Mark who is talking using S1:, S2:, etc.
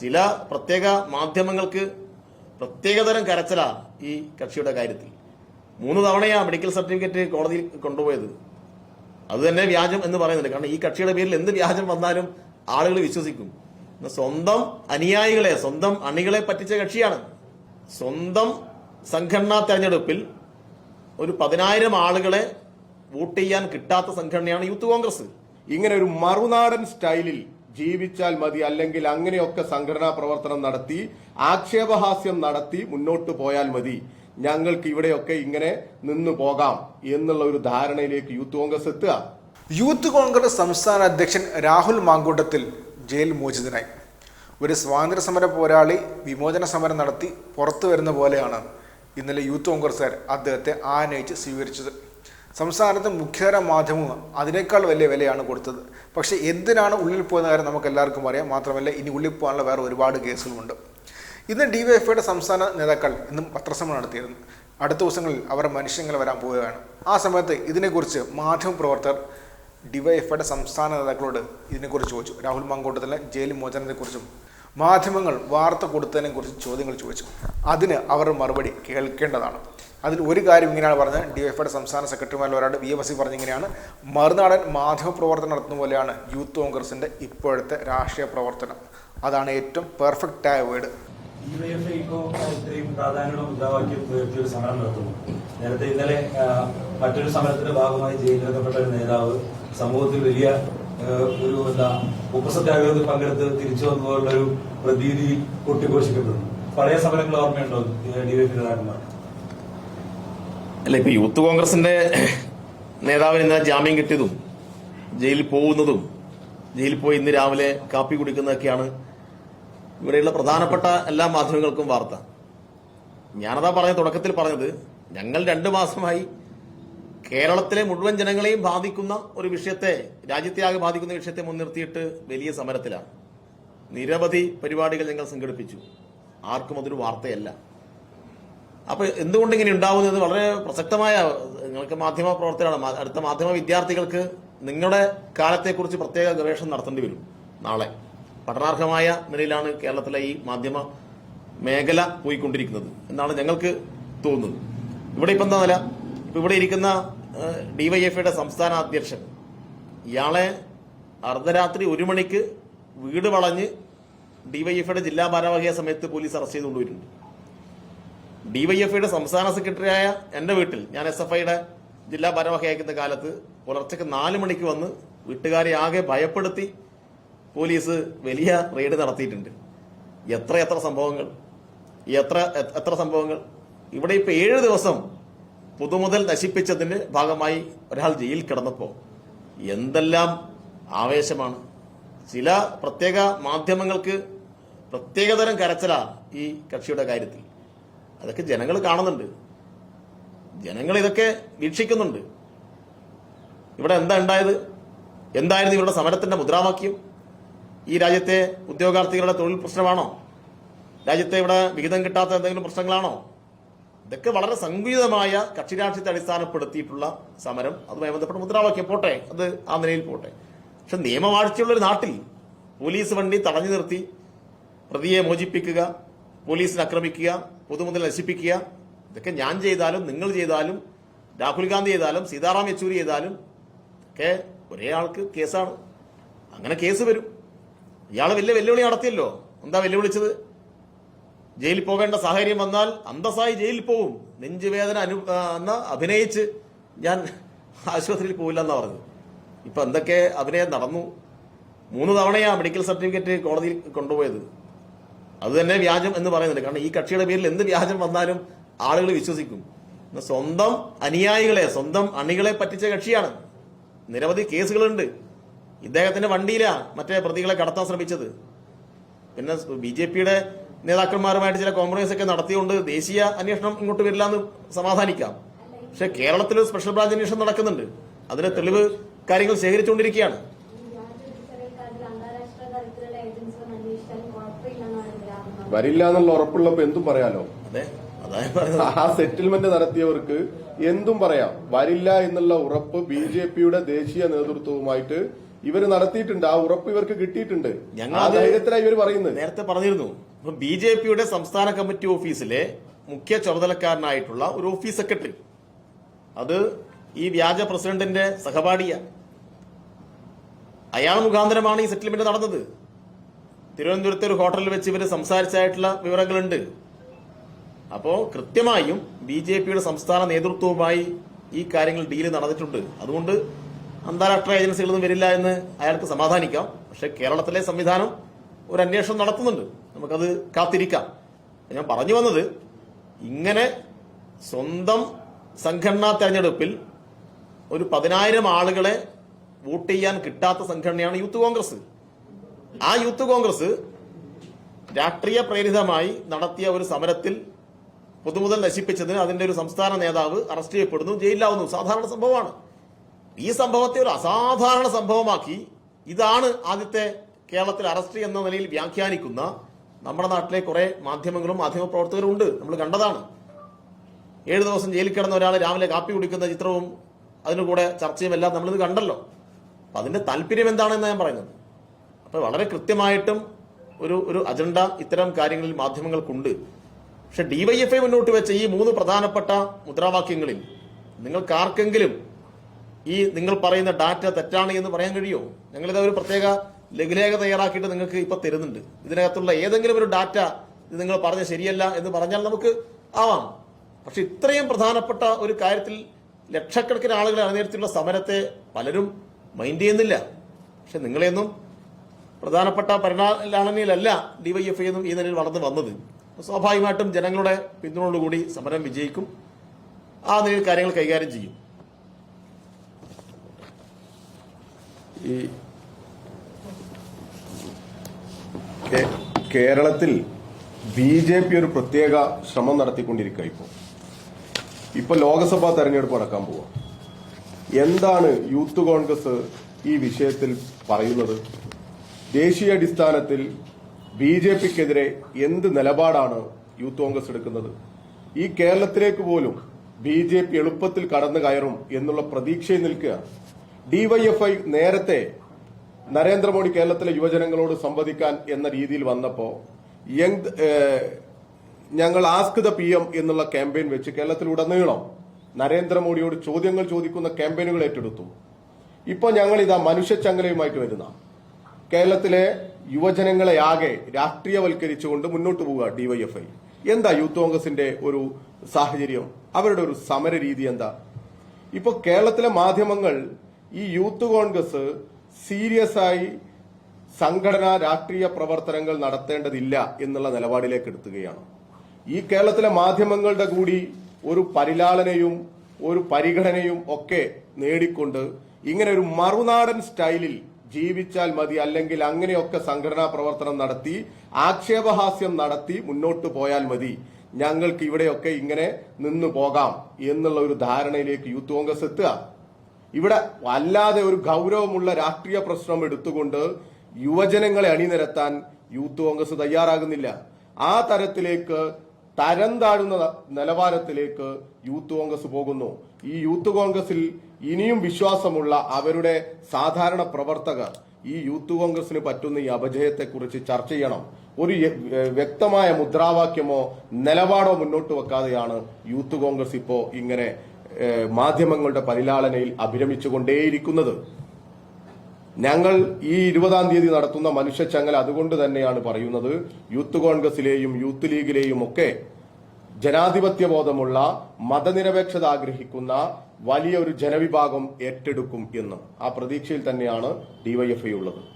S1: ചില പ്രത്യേക മാധ്യമങ്ങൾക്ക് പ്രത്യേകതരം കരച്ചില ഈ കക്ഷിയുടെ കാര്യത്തിൽ. മൂന്ന് തവണയാ മെഡിക്കൽ സർട്ടിഫിക്കറ്റ് കോടതിയിൽ കൊണ്ടുപോയത്. അത് തന്നെ വ്യാജം എന്ന് പറയുന്നുണ്ട്. കാരണം ഈ കക്ഷിയുടെ പേരിൽ എന്ത് വ്യാജം വന്നാലും ആളുകൾ വിശ്വസിക്കും. സ്വന്തം അനുയായികളെ സ്വന്തം അണികളെ പറ്റിച്ച കക്ഷിയാണ്. സ്വന്തം സംഘടനാ തെരഞ്ഞെടുപ്പിൽ ഒരു പതിനായിരം ആളുകളെ വോട്ട് ചെയ്യാൻ കിട്ടാത്ത സംഘടനയാണ് യൂത്ത് കോൺഗ്രസ്.
S2: ഇങ്ങനെ ഒരു മറുനാടൻ സ്റ്റൈലിൽ ജീവിച്ചാൽ മതി അല്ലെങ്കിൽ അങ്ങനെയൊക്കെ സംഘടനാ പ്രവർത്തനം നടത്തി ആക്ഷേപഹാസ്യം നടത്തി മുന്നോട്ട് പോയാൽ മതി. ഞങ്ങൾക്ക് ഇവിടെയൊക്കെ ഇങ്ങനെ നിന്നു പോകാം എന്നുള്ള ഒരു ധാരണയിലേക്ക് യൂത്ത് കോൺഗ്രസ് എത്തുക.
S3: യൂത്ത് കോൺഗ്രസ് സംസ്ഥാന അധ്യക്ഷൻ രാഹുൽ മാങ്കൂട്ടത്തിൽ ജയിൽ മോചിതനായി. ഒരു സ്വാതന്ത്ര്യ സമര പോരാളി വിമോചന സമരം നടത്തി പുറത്തു വരുന്ന പോലെയാണ് ഇന്നലെ യൂത്ത് കോൺഗ്രസ്സുകാർ അദ്ദേഹത്തെ ആനയിച്ച് സ്വീകരിച്ചത്. സംസ്ഥാനത്ത് മുഖ്യധാര മാധ്യമങ്ങൾ അതിനേക്കാൾ വലിയ വിലയാണ് കൊടുത്തത്. പക്ഷേ എന്തിനാണ് ഉള്ളിൽ പോകുന്ന കാര്യം നമുക്ക് എല്ലാവർക്കും അറിയാം. മാത്രമല്ല ഇനി ഉള്ളിൽ പോകാനുള്ള വേറെ ഒരുപാട് കേസുകളുണ്ട് ഇന്ന് ഡി വൈഫ്ഐയുടെ സംസ്ഥാന നേതാക്കൾ ഇന്നും പത്രസമ്മേളനം നടത്തിയിരുന്നു. അടുത്ത ദിവസങ്ങളിൽ അവർ മനുഷ്യങ്ങൾ വരാൻ പോവുകയാണ്. ആ സമയത്ത് ഇതിനെക്കുറിച്ച് മാധ്യമപ്രവർത്തകർ ഡിവൈഎഫ്ഐയുടെ സംസ്ഥാന നേതാക്കളോട് ഇതിനെക്കുറിച്ച് ചോദിച്ചു. രാഹുൽ മാങ്കോട്ടത്തിലെ ജയിൽ മോചനത്തെക്കുറിച്ചും മാധ്യമങ്ങൾ വാർത്ത കൊടുത്തതിനെ കുറിച്ച് ചോദ്യങ്ങൾ ചോദിച്ചു. അതിന് അവർ മറുപടി കേൾക്കേണ്ടതാണ്. അതിൽ ഒരു കാര്യം ഇങ്ങനെയാണ് പറഞ്ഞത്. ഡി എഫ് ഐയുടെ സംസ്ഥാന സെക്രട്ടറിമാരിൽ ഒരാൾ വി. എഫ് സി പറഞ്ഞിങ്ങനെയാണ് മറുനാടൻ മാധ്യമപ്രവർത്തനം നടത്തുന്ന പോലെയാണ് യൂത്ത് കോൺഗ്രസിന്റെ ഇപ്പോഴത്തെ രാഷ്ട്രീയ പ്രവർത്തനം. അതാണ് ഏറ്റവും
S4: പെർഫെക്റ്റ് ആയ വേർഡ് നേരത്തെ ഇന്നലെ മറ്റൊരു സമരത്തിന്റെ ഭാഗമായി ജയിലിലെത്തപ്പെട്ട ഒരു നേതാവ് സമൂഹത്തിൽ വലിയ ഒരു എന്താ ഉപസത്യാഗ്രഹത്തിൽ പങ്കെടുത്ത് തിരിച്ചു വന്നതുപോലുള്ള ഒരു പ്രതീതി കൊട്ടിഘോഷിക്കപ്പെടുന്നു. പഴയ സമരങ്ങൾ ഓർമ്മയുണ്ടോ ഡിവൈഎഫ്ഐ നേതാക്കന്മാർ
S1: അല്ല ഇപ്പൊ യൂത്ത് കോൺഗ്രസിന്റെ നേതാവിന് ഇന്ന് ജാമ്യം കിട്ടിയതും ജയിലിൽ പോകുന്നതും ജയിലിൽ പോയി ഇന്ന് രാവിലെ കാപ്പി കുടിക്കുന്നതൊക്കെയാണ് ഇവിടെയുള്ള പ്രധാനപ്പെട്ട എല്ലാ മാധ്യമങ്ങൾക്കും വാർത്ത. ഞാനതാ പറഞ്ഞ തുടക്കത്തിൽ പറഞ്ഞത് ഞങ്ങൾ രണ്ടു മാസമായി കേരളത്തിലെ മുഴുവൻ ജനങ്ങളെയും ബാധിക്കുന്ന ഒരു വിഷയത്തെ രാജ്യത്തെ ആകെ ബാധിക്കുന്ന വിഷയത്തെ മുൻനിർത്തിയിട്ട് വലിയ സമരത്തിലാണ്. നിരവധി പരിപാടികൾ ഞങ്ങൾ സംഘടിപ്പിച്ചു. ആർക്കും അതൊരു വാർത്തയല്ല. അപ്പൊ എന്തുകൊണ്ട് ഇങ്ങനെ ഉണ്ടാവുന്നത് വളരെ പ്രസക്തമായ നിങ്ങൾക്ക് മാധ്യമ പ്രവർത്തനമാണ് അടുത്ത മാധ്യമ വിദ്യാർത്ഥികൾക്ക് നിങ്ങളുടെ കാലത്തെക്കുറിച്ച് പ്രത്യേക ഗവേഷണം നടത്തേണ്ടി വരും നാളെ. പഠനാർഹമായ നിലയിലാണ് കേരളത്തിലെ ഈ മാധ്യമ മേഖല പോയിക്കൊണ്ടിരിക്കുന്നത് എന്നാണ് ഞങ്ങൾക്ക് തോന്നുന്നത്. ഇവിടെ ഇപ്പം എന്താ നില? ഇപ്പൊ ഇവിടെ ഇരിക്കുന്ന ഡിവൈഎഫ്ഐയുടെ സംസ്ഥാന അധ്യക്ഷൻ. ഇയാളെ അർദ്ധരാത്രി ഒരു മണിക്ക് വീട് വളഞ്ഞ് ഡിവൈഎഫ്ഐയുടെ ജില്ലാ ഭാരവാഹിയ സമയത്ത് പോലീസ് അറസ്റ്റ് ചെയ്ത് കൊണ്ടുപോയിട്ടുണ്ട്. ഡിവൈഎഫ്ഐയുടെ സംസ്ഥാന സെക്രട്ടറിയായ എന്റെ വീട്ടിൽ ഞാൻ എസ് എഫ് ഐയുടെ ജില്ലാ ഭാരവാഹി അയക്കുന്ന കാലത്ത് പുലർച്ചയ്ക്ക് നാല് മണിക്ക് വന്ന് വീട്ടുകാരെ ആകെ ഭയപ്പെടുത്തി പോലീസ് വലിയ റെയ്ഡ് നടത്തിയിട്ടുണ്ട്. എത്ര എത്ര സംഭവങ്ങൾ എത്ര എത്ര സംഭവങ്ങൾ. ഇവിടെ ഇപ്പൊ ഏഴ് ദിവസം പൊതുമുതൽ നശിപ്പിച്ചതിന്റെ ഭാഗമായി ഒരാൾ ജയിലിൽ കിടന്നപ്പോ എന്തെല്ലാം ആവേശമാണ്. ചില പ്രത്യേക മാധ്യമങ്ങൾക്ക് പ്രത്യേകതരം കരച്ചിലാ ഈ കക്ഷിയുടെ കാര്യത്തിൽ. അതൊക്കെ ജനങ്ങൾ കാണുന്നുണ്ട്. ജനങ്ങൾ ഇതൊക്കെ വീക്ഷിക്കുന്നുണ്ട്. ഇവിടെ എന്താ ഉണ്ടായത്? എന്തായിരുന്നു ഇവരുടെ സമരത്തിന്റെ മുദ്രാവാക്യം? ഈ രാജ്യത്തെ ഉദ്യോഗാർത്ഥികളുടെ തൊഴിൽ പ്രശ്നമാണോ? രാജ്യത്തെ ഇവിടെ വിഹിതം കിട്ടാത്ത എന്തെങ്കിലും പ്രശ്നങ്ങളാണോ? ഇതൊക്കെ വളരെ സങ്കുചിതമായ കക്ഷി രാഷ്ട്രീയത്തെ അടിസ്ഥാനപ്പെടുത്തിയിട്ടുള്ള സമരം. അതുമായി ബന്ധപ്പെട്ട മുദ്രാവാക്യം പോട്ടെ. അത് ആ നിലയിൽ പോട്ടെ. പക്ഷെ നിയമവാഴ്ചയുള്ള ഒരു നാട്ടിൽ പോലീസ് വണ്ടി തടഞ്ഞു നിർത്തി പ്രതിയെ മോചിപ്പിക്കുക പോലീസിനെ ആക്രമിക്കുക പൊതുമുതൽ നശിപ്പിക്കുക ഇതൊക്കെ ഞാൻ ചെയ്താലും നിങ്ങൾ ചെയ്താലും രാഹുൽ ഗാന്ധി ചെയ്താലും സീതാറാം യെച്ചൂരി ചെയ്താലും ഒക്കെ ഒരേ ആൾക്ക് കേസാണ്. അങ്ങനെ കേസ് വരും. ഇയാൾ വലിയ വെല്ലുവിളി നടത്തിയല്ലോ. എന്താ വെല്ലുവിളിച്ചത്? ജയിലിൽ പോകേണ്ട സാഹചര്യം വന്നാൽ അന്തസ്സായി ജയിലിൽ പോകും നെഞ്ചുവേദന അനു എന്ന് അഭിനയിച്ച് ഞാൻ ആശുപത്രിയിൽ പോവില്ല എന്നാ പറഞ്ഞു ഇപ്പൊ എന്തൊക്കെ അഭിനയം നടന്നു? മൂന്ന് തവണയാ മെഡിക്കൽ സർട്ടിഫിക്കറ്റ് കോടതിയിൽ കൊണ്ടുപോയത്. അത് തന്നെ വ്യാജം എന്ന് പറയുന്നുണ്ട്. കാരണം ഈ കക്ഷിയുടെ പേരിൽ എന്ത് വ്യാജം വന്നാലും ആളുകൾ വിശ്വസിക്കും. സ്വന്തം അനുയായികളെ സ്വന്തം അണികളെ പറ്റിച്ച കക്ഷിയാണ്. നിരവധി കേസുകളുണ്ട്. ഇദ്ദേഹത്തിന്റെ വണ്ടിയിലാ മറ്റേ പ്രതികളെ കടത്താൻ ശ്രമിച്ചത്. പിന്നെ ബി ജെ പിയുടെ നേതാക്കന്മാരുമായിട്ട് ചില കോംപ്രമൈസ് ഒക്കെ നടത്തിയുകൊണ്ട് ദേശീയ അന്വേഷണം ഇങ്ങോട്ട് വരില്ല എന്ന് സമാധാനിക്കാം. പക്ഷെ കേരളത്തിൽ സ്പെഷ്യൽ ബ്രാഞ്ച് അന്വേഷണം നടക്കുന്നുണ്ട്. അതിന് തെളിവ് കാര്യങ്ങൾ ശേഖരിച്ചുകൊണ്ടിരിക്കുകയാണ്.
S2: വരില്ല എന്നുള്ള ഉറപ്പുള്ളപ്പോ എന്തും പറയാലോ?
S1: അതെ അതായത് പറയുന്നത്
S2: ആ സെറ്റിൽമെന്റ് നടത്തിയവർക്ക് എന്തും പറയാം. വരില്ല എന്നുള്ള ഉറപ്പ് ബി ജെ പിയുടെ ദേശീയ നേതൃത്വവുമായിട്ട് ഇവർ നടത്തിയിട്ടുണ്ട് ആ ഉറപ്പ് ഇവർക്ക് കിട്ടിയിട്ടുണ്ട്.
S1: ഞങ്ങൾ
S2: ആ ധൈര്യത്തിലാണ് ഇവർ പറയുന്നത്.
S1: നേരത്തെ പറഞ്ഞിരുന്നു. ഇപ്പൊ ബി ജെ പിയുടെ സംസ്ഥാന കമ്മിറ്റി ഓഫീസിലെ മുഖ്യ ചുമതലക്കാരനായിട്ടുള്ള ഒരു ഓഫീസ് സെക്രട്ടറി. അത് ഈ വ്യാജ പ്രസിഡന്റിന്റെ സഹപാഠിയ. അയാൾ മുഖാന്തരമാണ് ഈ സെറ്റിൽമെന്റ് നടന്നത്. തിരുവനന്തപുരത്തെ ഒരു ഹോട്ടലിൽ വെച്ച് ഇവർ സംസാരിച്ചായിട്ടുള്ള വിവരങ്ങളുണ്ട്. അപ്പോ കൃത്യമായും ബി ജെ പിയുടെ സംസ്ഥാന നേതൃത്വവുമായി ഈ കാര്യങ്ങൾ ഡീൽ നടന്നിട്ടുണ്ട്. അതുകൊണ്ട് അന്താരാഷ്ട്ര ഏജൻസികളൊന്നും വരില്ല എന്ന് അയാൾക്ക് സമാധാനിക്കാം. പക്ഷെ കേരളത്തിലെ സംവിധാനം ഒരു അന്വേഷണം നടത്തുന്നുണ്ട്. നമുക്കത് കാത്തിരിക്കാം. ഞാൻ പറഞ്ഞു വന്നത് ഇങ്ങനെ സ്വന്തം സംഘടനാ തെരഞ്ഞെടുപ്പിൽ ഒരു പതിനായിരം ആളുകളെ വോട്ട് ചെയ്യാൻ കിട്ടാത്ത സംഘടനയാണ് യൂത്ത് കോൺഗ്രസ്. ആ യൂത്ത് കോൺഗ്രസ് രാഷ്ട്രീയ പ്രേരിതമായി നടത്തിയ ഒരു സമരത്തിൽ പൊതുമുതൽ നശിപ്പിച്ചതിന് അതിന്റെ ഒരു സംസ്ഥാന നേതാവ് അറസ്റ്റ് ചെയ്യപ്പെടുന്നു ജയിലിലാവുന്നു. സാധാരണ സംഭവമാണ്. ഈ സംഭവത്തെ ഒരു അസാധാരണ സംഭവമാക്കി. ഇതാണ് ആദ്യത്തെ കേരളത്തിൽ അറസ്റ്റ് എന്ന നിലയിൽ വ്യാഖ്യാനിക്കുന്ന നമ്മുടെ നാട്ടിലെ കുറെ മാധ്യമങ്ങളും മാധ്യമപ്രവർത്തകരും ഉണ്ട്. നമ്മൾ കണ്ടതാണ്. ഏഴ് ദിവസം ജയിലിൽ കിടന്ന ഒരാൾ രാവിലെ കാപ്പി കുടിക്കുന്ന ചിത്രവും അതിന് കൂടെ ചർച്ചയും എല്ലാം നമ്മളിത് കണ്ടല്ലോ. അപ്പൊ അതിന്റെ താല്പര്യം എന്താണെന്ന് ഞാൻ പറയുന്നത്. അപ്പൊ വളരെ കൃത്യമായിട്ടും ഒരു ഒരു അജണ്ട ഇത്തരം കാര്യങ്ങളിൽ മാധ്യമങ്ങൾക്കുണ്ട്. പക്ഷെ ഡിവൈഎഫ്ഐ മുന്നോട്ട് വെച്ച ഈ മൂന്ന് പ്രധാനപ്പെട്ട മുദ്രാവാക്യങ്ങളിൽ നിങ്ങൾക്ക് ആർക്കെങ്കിലും ഈ നിങ്ങൾ പറയുന്ന ഡാറ്റ തെറ്റാണ് എന്ന് പറയാൻ കഴിയുമോ ഞങ്ങളിത് ഒരു പ്രത്യേക ലഘുലേഖ തയ്യാറാക്കിയിട്ട് നിങ്ങൾക്ക് ഇപ്പൊ തരുന്നുണ്ട്. ഇതിനകത്തുള്ള ഏതെങ്കിലും ഒരു ഡാറ്റ നിങ്ങൾ പറഞ്ഞ ശരിയല്ല എന്ന് പറഞ്ഞാൽ നമുക്ക് ആവാം. പക്ഷെ ഇത്രയും പ്രധാനപ്പെട്ട ഒരു കാര്യത്തിൽ ലക്ഷക്കണക്കിന് ആളുകളെ അണിനിരത്തിയുള്ള സമരത്തെ പലരും മൈൻഡ് ചെയ്യുന്നില്ല. പക്ഷെ നിങ്ങളെയൊന്നും പ്രധാനപ്പെട്ട പരിണാമനിലല്ല ഡിവൈഎഫ്ഐ എന്നും ഈ നിലയിൽ വളർന്നു വന്നത്. സ്വാഭാവികമായിട്ടും ജനങ്ങളുടെ പിന്തുണയോടുകൂടി സമരം വിജയിക്കും. ആ നിലയിൽ കാര്യങ്ങൾ കൈകാര്യം ചെയ്യും.
S2: ഈ കേരളത്തിൽ ബി ജെ പി ഒരു പ്രത്യേക ശ്രമം നടത്തിക്കൊണ്ടിരിക്കുക ഇപ്പോൾ ഇപ്പൊ ലോക്സഭാ തെരഞ്ഞെടുപ്പ് നടക്കാൻ പോവാ. എന്താണ് യൂത്ത് കോൺഗ്രസ് ഈ വിഷയത്തിൽ പറയുന്നത്? ദേശീയ അടിസ്ഥാനത്തിൽ ബി ജെ പിക്കെതിരെ എന്ത് നിലപാടാണ് യൂത്ത് കോൺഗ്രസ് എടുക്കുന്നത്? ഈ കേരളത്തിലേക്ക് പോലും ബി ജെ പി എളുപ്പത്തിൽ കടന്നു കയറും എന്നുള്ള പ്രതീക്ഷയിൽ നിൽക്കുക ഡിവൈഎഫ്ഐ നേരത്തെ നരേന്ദ്രമോദി കേരളത്തിലെ യുവജനങ്ങളോട് സംവദിക്കാൻ എന്ന രീതിയിൽ വന്നപ്പോ യങ് ഞങ്ങൾ ആസ്ക് ദ പി എം എന്നുള്ള ക്യാമ്പയിൻ വെച്ച് കേരളത്തിലുടനീളം നരേന്ദ്രമോദിയോട് ചോദ്യങ്ങൾ ചോദിക്കുന്ന ക്യാമ്പയിനുകൾ ഏറ്റെടുത്തു. ഇപ്പോൾ ഞങ്ങൾ ഇതാ മനുഷ്യച്ചങ്ങലയുമായിട്ട് വരുന്ന കേരളത്തിലെ യുവജനങ്ങളെ ആകെ രാഷ്ട്രീയവൽക്കരിച്ചുകൊണ്ട് മുന്നോട്ട് പോവുക ഡിവൈഎഫ്ഐ. എന്താ യൂത്ത് കോൺഗ്രസിന്റെ ഒരു സാഹചര്യം? അവരുടെ ഒരു സമര രീതി എന്താ? ഇപ്പോൾ കേരളത്തിലെ മാധ്യമങ്ങൾ ഈ യൂത്ത് കോൺഗ്രസ് സീരിയസ് ആയി സംഘടനാ രാഷ്ട്രീയ പ്രവർത്തനങ്ങൾ നടത്തേണ്ടതില്ല എന്നുള്ള നിലപാടിലേക്ക് എടുത്തുകയാണ് ഈ കേരളത്തിലെ മാധ്യമങ്ങളുടെ കൂടി ഒരു പരിലാളനയും ഒരു പരിഗണനയും ഒക്കെ നേടിക്കൊണ്ട് ഇങ്ങനെ ഒരു മറുനാടൻ സ്റ്റൈലിൽ ജീവിച്ചാൽ മതി അല്ലെങ്കിൽ അങ്ങനെയൊക്കെ സംഘടനാ പ്രവർത്തനം നടത്തി ആക്ഷേപഹാസ്യം നടത്തി മുന്നോട്ട് പോയാൽ മതി. ഞങ്ങൾക്ക് ഇവിടെയൊക്കെ ഇങ്ങനെ നിന്നു പോകാം എന്നുള്ള ഒരു ധാരണയിലേക്ക് യൂത്ത് കോൺഗ്രസ് എത്തുക. ഇവിടെ അല്ലാതെ ഒരു ഗൗരവമുള്ള രാഷ്ട്രീയ പ്രശ്നം എടുത്തുകൊണ്ട് യുവജനങ്ങളെ അണിനിരത്താൻ യൂത്ത് കോൺഗ്രസ് തയ്യാറാകുന്നില്ല. ആ തരത്തിലേക്ക് തരം താഴുന്ന നിലവാരത്തിലേക്ക് യൂത്ത് കോൺഗ്രസ് പോകുന്നു. ഈ യൂത്ത് കോൺഗ്രസിൽ ഇനിയും വിശ്വാസമുള്ള അവരുടെ സാധാരണ പ്രവർത്തകർ ഈ യൂത്ത് കോൺഗ്രസിന് പറ്റുന്ന ഈ അപജയത്തെക്കുറിച്ച് ചർച്ച ചെയ്യണം. ഒരു വ്യക്തമായ മുദ്രാവാക്യമോ നിലപാടോ മുന്നോട്ട് വെക്കാതെയാണ് യൂത്ത് കോൺഗ്രസ് ഇപ്പോ ഇങ്ങനെ മാധ്യമങ്ങളുടെ പരിലാളനയിൽ അഭിരമിച്ചുകൊണ്ടേയിരിക്കുന്നത്. ഞങ്ങൾ ഈ ഇരുപതാം തീയതി നടത്തുന്ന മനുഷ്യച്ചങ്ങല അതുകൊണ്ട് തന്നെയാണ് പറയുന്നത്. യൂത്ത് കോൺഗ്രസിലെയും യൂത്ത് ലീഗിലെയും ഒക്കെ ജനാധിപത്യ ബോധമുള്ള മതനിരപേക്ഷത ആഗ്രഹിക്കുന്ന വലിയൊരു ജനവിഭാഗം ഏറ്റെടുക്കും എന്ന് ആ പ്രതീക്ഷയിൽ തന്നെയാണ് ഡിവൈഎഫ്ഐ ഉള്ളത്.